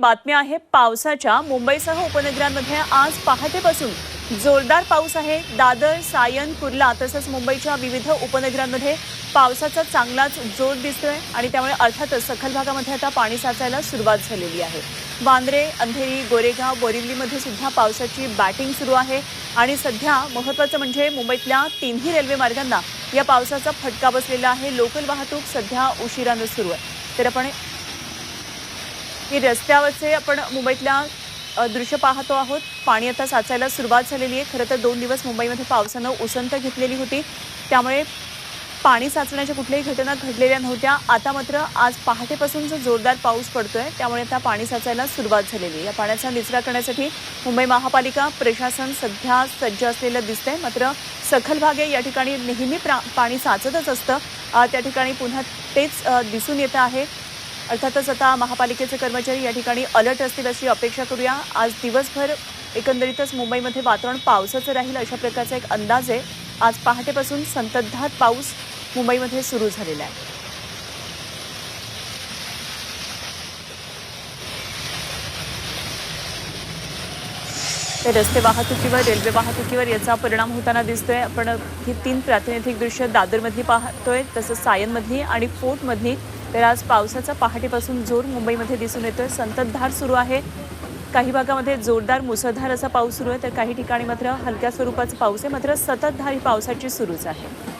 बातमी आहे पावसाच्या मुंबईसह उपनगरांमध्ये आज पहाटेपासून जोरदार पाऊस आहे. दादर सायन कुर्ला तसंच मुंबईच्या विविध उपनगरांमध्ये पावसाचा चांगलाच जोर दिसतोय आणि त्यामुळे अर्थातच सखल भागामध्ये आता पाणी साचायला सुरुवात झालेली आहे. वांद्रे अंधेरी गोरेगाव बोरिवलीमध्ये सुद्धा पावसाची बॅटिंग सुरू आहे आणि सध्या महत्त्वाचं म्हणजे मुंबईतल्या तिन्ही रेल्वे मार्गांना या पावसाचा फटका बसलेला आहे. लोकल वाहतूक सध्या उशिरानं सुरू आहे. तर आपण ही रस्त्यावरचे आपण मुंबईतल्या दृश्य पाहतो आहोत. पाणी आता साचायला सुरुवात झालेली आहे. खरं तर दोन दिवस मुंबईमध्ये पावसानं उसंत घेतलेली होती. त्यामुळे पाणी साचण्याच्या कुठल्याही घटना घडलेल्या नव्हत्या. आता मात्र आज पहाटेपासून जो जोरदार पाऊस पडतोय त्यामुळे आता पाणी साचायला सुरुवात झालेली आहे. या पाण्याचा निचरा करण्यासाठी मुंबई महापालिका प्रशासन सध्या सज्ज असलेलं दिसतंय. मात्र सखल भागे या ठिकाणी नेहमी प्रा पाणी साचतच असतं. त्या ठिकाणी पुन्हा तेच दिसून येतं आहे. अर्थातच आता महापालिकेचे कर्मचारी या ठिकाणी अलर्ट असतील अशी अपेक्षा करूया. आज दिवसभर एकंदरीतच मुंबईमध्ये वातावरण पावसाचं राहील अशा प्रकारचा एक अंदाज आहे. आज पहाटेपासून संततधार पाऊस मुंबईमध्ये सुरू झालेला आहे. तर रस्ते वाहतुकीवर रेल्वे वाहतुकीवर याचा परिणाम होताना दिसतोय. आपण ही तीन प्रातिनिधिक दृश्य दादरमधली पाहतोय तसंच सायनमधली आणि फोर्टमधली. तर आज पावसाचा पहाटेपासून जोर मुंबईमध्ये दिसून येतोय. संततधार सुरू आहे. काही भागामध्ये जोरदार मुसळधार असा पाऊस सुरू आहे. तर काही ठिकाणी मात्र हलक्या स्वरूपाचा पाऊस आहे. मात्र सततधार ही पावसाची सुरूच आहे.